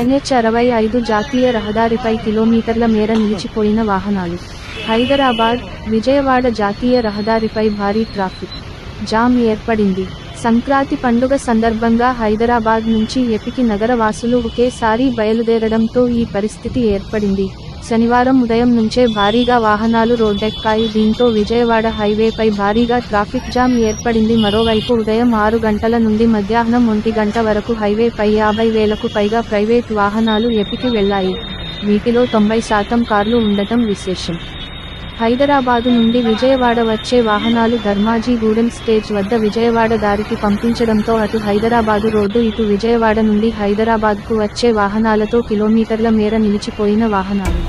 NH అరవై ఐదు జాతీయ రహదారిపై కిలోమీటర్ల మేర నిలిచిపోయిన వాహనాలు. హైదరాబాద్ విజయవాడ జాతీయ రహదారిపై భారీ ట్రాఫిక్. జామ్ ఏర్పడింది. సంక్రాంతి పండుగ సందర్భంగా హైదరాబాద్ నుంచి ఎపికి నగర వాసులు ఒకేసారి బయలుదేరడంతో ఈ పరిస్థితి ఏర్పడింది. శనివారం ఉదయం నుంచే భారీగా వాహనాలు రోడ్డెక్కాయి. దీంతో విజయవాడ హైవేపై భారీగా ట్రాఫిక్ జామ్ ఏర్పడింది. మరోవైపు ఉదయం ఆరు గంటల నుండి మధ్యాహ్నం ఒంటి గంట వరకు హైవేపై యాభై వేలకు పైగా ప్రైవేట్ వాహనాలు ఎపికి వెళ్ళాయి వీటిలో తొంభై శాతం కార్లు ఉండటం విశేషం. హైదరాబాదు నుండి విజయవాడ వచ్చే వాహనాలు ధర్మాజీగూడెం స్టేజ్ వద్ద విజయవాడ దారికి పంపించడంతో అటు హైదరాబాదు రోడ్డు ఇటు విజయవాడ నుండి హైదరాబాద్కు వచ్చే వాహనాలతో కిలోమీటర్ల మేర నిలిచిపోయిన వాహనాలు.